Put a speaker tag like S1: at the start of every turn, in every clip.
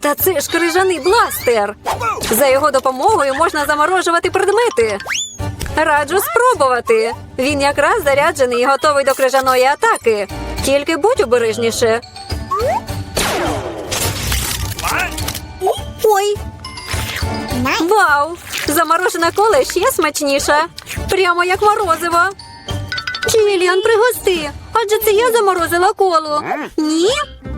S1: та це ж крижаний бластер. За його допомогою можна заморожувати предмети. Раджу спробувати. Він якраз заряджений і готовий до крижаної атаки. Тільки будь обережніше. Ой, вау! Заморожена кола ще смачніша. Прямо як морозиво. Чиліан, пригости. Адже це я заморозила колу. Ні?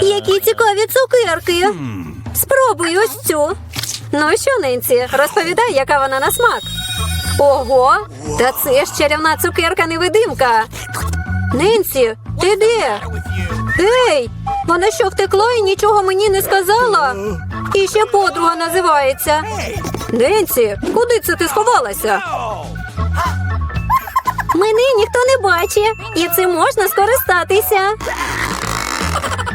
S1: Які цікаві цукерки! Спробуй ось цю. Ну що, Ненсі, розповідай, яка вона на смак. Ого, та це ж чарівна цукерка-невидимка. Ненсі, ти де? Ей, вона що втекла і нічого мені не сказала? І ще подруга називається. Ненсі, куди це ти сховалася? Мене ніхто не бачить, і цим можна скористатися.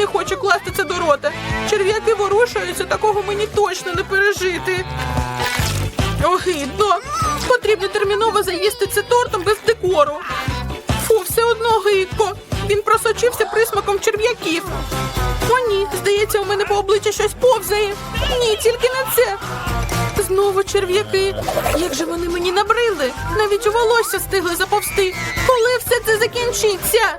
S2: Не хочу класти це до рота. Черв'яки ворушаються, такого мені точно не пережити. огидно. Потрібно терміново заїсти це тортом без декору. Фу, все одно гидко. Він просочився присмаком черв'яків. О, ні, здається, у мене по обличчю щось повзає. Ні, тільки не це. Знову черв'яки. Як же вони мені набрили? Навіть у волосся встигли заповзти. Коли все це закінчиться?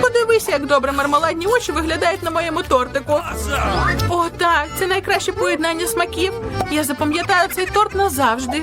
S2: Подивися, як добре мармеладні очі виглядають на моєму тортику. О, так, це найкраще поєднання смаків. Я запам'ятаю цей торт назавжди.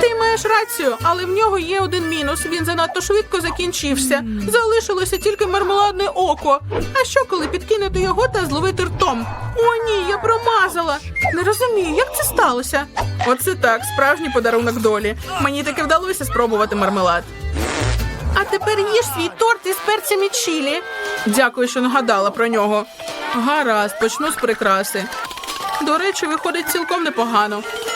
S2: Ти маєш рацію, але в нього є один мінус. Він занадто швидко закінчився. Залишилося тільки мармеладне око. А що, коли підкинути його та зловити ртом? О, ні, я промазала. Не розумію, як це сталося. Оце так, справжній подарунок долі. Мені таки вдалося спробувати мармелад. А тепер їж свій торт із перцями чилі. Дякую, що нагадала про нього. Гаразд, почну з прикраси. До речі, виходить цілком непогано.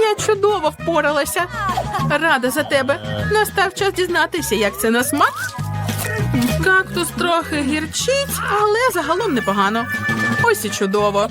S2: Я чудово впоралася. Рада за тебе. Настав час дізнатися, як це на смак. Кактус трохи гірчить, але загалом непогано. Ось і чудово.